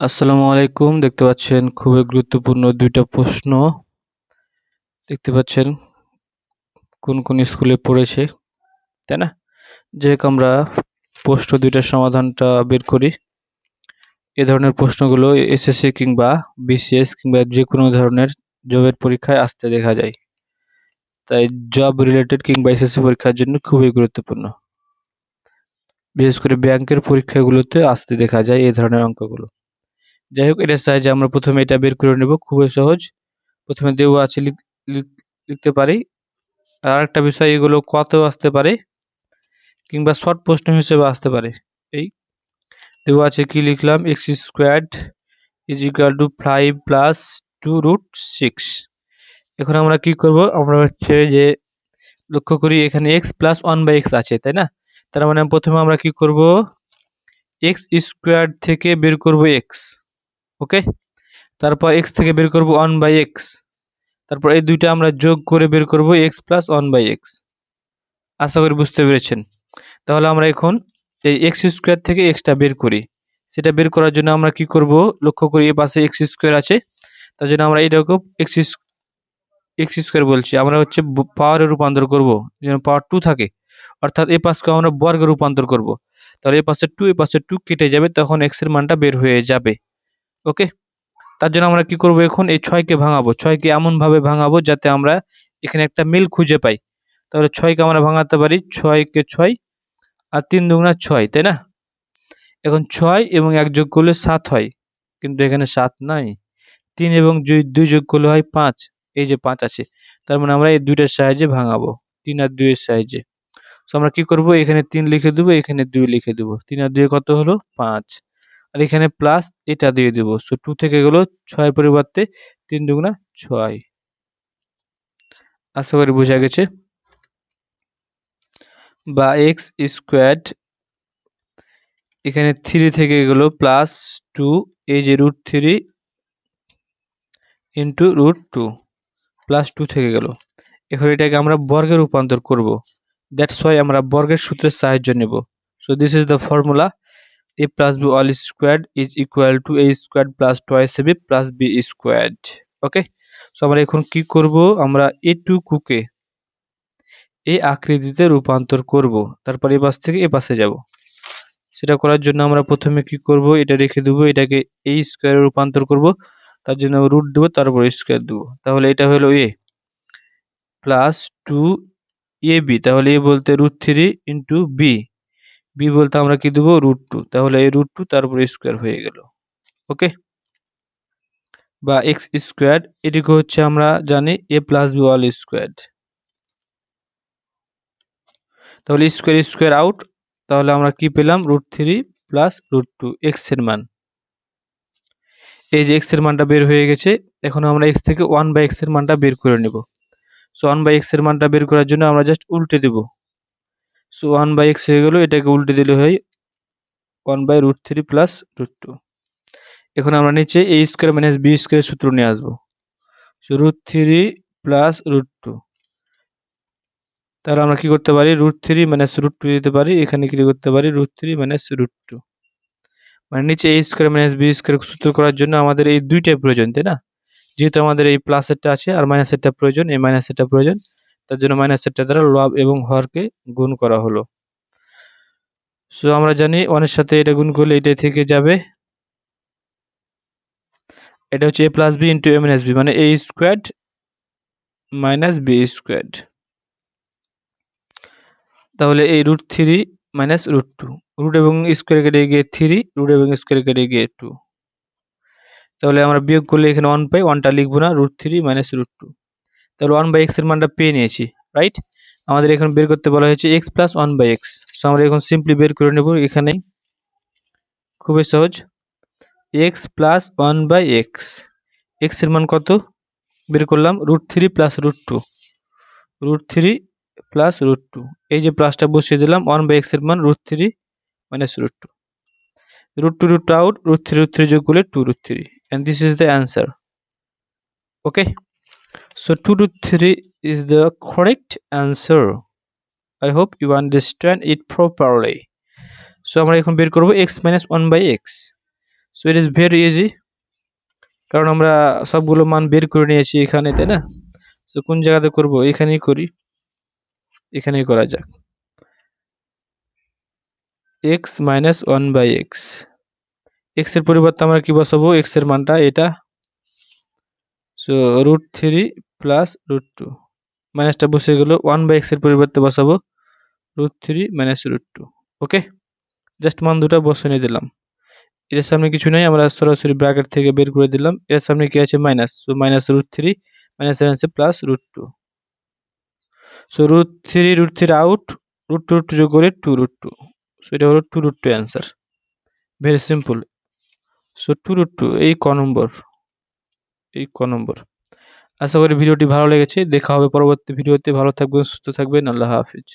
আসসালামু আলাইকুম। দেখতে পাচ্ছেন খুবই গুরুত্বপূর্ণ দুইটা প্রশ্ন। দেখতে পাচ্ছেন কোন কোন স্কুলে পড়েছে, তাই না? যে আমরা প্রশ্ন দুইটার সমাধানটা বের করি। এ ধরনের প্রশ্নগুলো এসএসসি কিংবা বিসিএস কিংবা যে কোনো ধরনের জবের পরীক্ষায় আসতে দেখা যায়। তাই জব রিলেটেড কিংবা এসএসসি পরীক্ষার জন্য খুবই গুরুত্বপূর্ণ। বিশেষ করে ব্যাংকের পরীক্ষাগুলোতে আসতে দেখা যায় এই ধরনের অঙ্কগুলো। যাই হোক এটা সাহায্যে আমরা প্রথমে এটা বের করে নেব, খুবই সহজ। প্রথমে দেওয়া আছে লিখতে পারি। আর একটা বিষয়, এগুলো কত আসতে পারে কিংবা শর্ট প্রশ্ন হিসেবে আসতে পারে। এই দেওয়া আছে কি লিখলাম? X squared is equal to five plus two root six এখন আমরা কি করব? আমরা হচ্ছে যে লক্ষ্য করি এখানে X plus one by X আছে, তাই না? তার মানে প্রথমে আমরা কি করব? এক্স স্কোয়ার থেকে বের করব এক্স ওকে? তারপর এক্স থেকে বের করব ওয়ান বাই এক্স তারপর এই দুইটা আমরা যোগ করে বের করব X plus one by X আশা করি বুঝতে পেরেছেন। তাহলে আমরা এখন এই এক্স স্কোয়ার থেকে এক্সটা বের করি। সেটা বের করার জন্য আমরা কি করব? লক্ষ্য করি এ পাশে এক্স স্কোয়ার আছে। তার জন্য আমরা এইরকম এক্স এক্স স্কোয়ার বলছি। আমরা হচ্ছে পাওয়ারে রূপান্তর করব। যেন পাওয়ার টু থাকে। অর্থাৎ এ পাশকে আমরা বর্গে রূপান্তর করব। তাহলে এ পাশে টু এ পাশে টু কেটে যাবে। তখন এক্সের মানটা বের হয়ে যাবে। ওকে? তার জন্য আমরা কি করব এখন? এই ছয়কে ভাঙাবো। ছয়কে এমনভাবে ভাঙাবো যাতে আমরা এখানে একটা মিল খুঁজে পাই। তাহলে ছয়কে আমরা ভাঙাতে পারি। ছয়কে ছয় আর তিন দুগুণা ছয়, তাই না? এখন ছয় এবং এক যোগ করলে সাত হয়। কিন্তু এখানে সাত নাই। তিন এবং দুই যোগ করলে হয় পাঁচ। এই যে পাঁচ আছে। তার মানে আমরা এই দুইটার সাহায্যে ভাঙাবো। তিন আর দুইয়ের সাহায্যে। তো আমরা কি করব? এখানে তিন লিখে দেবো, এখানে দুই লিখে দেবো। তিন আর দুই কত হলো? পাঁচ। আর এখানে প্লাস এটা দিয়ে দেব। সো টু থেকে গেলো ছয়ের পরিবর্তে তিন দুগুণা ছয়। আশা করি বোঝা গেছে। বা এক্স স্কোয়াড এখানে থ্রি থেকে গেলো প্লাস টু এই যে root three into root two plus two থেকে গেল। এখন এটাকে আমরা বর্গে রূপান্তর করব। দ্যাটস ওয়াই আমরা বর্গের সূত্রের সাহায্য নেব। So this is the formula a plus b all squared is equal to a squared plus twice b plus b squared okay so আমরা এখন কি করব? আমরা এ টুকুকে এই আকৃতিতে রূপান্তর করব, তারপর এ পাশ থেকে এ পাশে যাব। সেটা করার জন্য আমরা প্রথমে কি করব? এটা রেখে দেবো, এটাকে এই স্কোয়ারে রূপান্তর করব, তার জন্য রুট দেবো, তারপর স্কোয়ার দেবো। তাহলে এটা হলো A plus two A B তাহলে এ বলতে root three into B B বলতে আমরা কি দেবো? রুট টু তাহলে এই রুট টু তারপর স্কোয়ার হয়ে গেল। ওকে বা এক্স স্কোয়ার এটিকে হচ্ছে আমরা জানি A plus B whole square তাহলে স্কোয়ার স্কোয়ার আউট তাহলে আমরা কি পেলাম? Root three plus root two এক্সের মান। এই যে এক্সের মানটা বের হয়ে গেছে, এখন আমরা এক্স থেকে ওয়ান বাই এক্সের মানটা বের করে নেব। সো ওয়ান বাই এক্সের মানটা বের করার জন্য আমরা জাস্ট উল্টে দেবো। সো ওয়ান বাই এক্স হয়ে গেলো, এটাকে উল্টে দিলে হয় one by root three plus root two এখন আমরা নিচে এ স্কোয়ার মাইনাস বি স্কোয়ারের সূত্র নিয়ে আসব। So root three plus root two তাহলে আমরা কি করতে পারি? Root three minus root two দিতে পারি। এখানে কি করতে পারি? Root three minus root two মানে নিচে A square minus B square সূত্র করার জন্য আমাদের এই দুইটাই প্রয়োজন, তাই না? যেহেতু আমাদের এই প্লাসেরটা আছে আর মাইনাসেরটা প্রয়োজন, এই মাইনাসেরটা প্রয়োজন। তার জন্য মাইনাসেরটা দ্বারা লব এবং হরকে গুণ করা হলো। সো আমরা জানি ওয়ানের সাথে এটা গুণ করলে এটা থেকে যাবে। এটা হচ্ছে A plus B into A minus B মানে A squared minus B squared তাহলে এই root three minus root two root এবং স্কোয়ার কেটে গিয়ে থ্রি রুট এবং স্কোয়ার কেটে গিয়ে টু তাহলে আমরা বিয়োগ করলে এখানে ওয়ান পাই ওয়ানটা লিখব না root three minus root two তাহলে ওয়ান বাই এক্সের মানটা পেয়ে নিয়েছি রাইট আমাদের এখন বের করতে বলা হয়েছে X plus one by X so আমরা এখন সিম্পলি বের করে নেব এখানেই খুবই সহজ। X plus one by X এক্সের মান কত? বের করলাম root three plus root two root three plus root two এই যে প্লাসটা বসিয়ে দিলাম ওয়ান বাই এক্সের মান root three minus root two root 2 root out, root 3 root 3 যোগ করলে 2 root 3 and this is the answer okay? So 2 root 3 is the correct answer. I hope you understand it properly. So আমরা এখন বের করব x minus 1 by x. So it is very easy কারণ আমরা সবগুলো মান বের করে নিয়েছি এখানে, তাই না? সো কোন জায়গাতে করব? এখানেই করি। এখানেই করা যাক। X minus one by X এক্সের পরিবর্তে আমরা কি বসাবো? এক্সের মানটা এটা। So root three plus root two মাইনাসটা বসে গেল ওয়ান বাই এক্সের পরিবর্তে বসাবো root three minus root two okay just মান দুটা বসিয়ে দিলাম। এটার সামনে কিছু নেই, আমরা সরাসরি ব্র্যাকেট থেকে বের করে দিলাম। এর সামনে কি আছে? Minus so minus root three minus আছে plus root two so root three root three out root two root two যোগ করে টু রুট টু সো এটা হলো two root two answer very simple so two root two এই ক নম্বর এই ক নম্বর আশা করি ভিডিওটি ভালো লেগেছে। দেখা হবে পরবর্তী ভিডিওতে। ভালো থাকবেন, সুস্থ থাকবেন। আল্লাহ হাফিজ।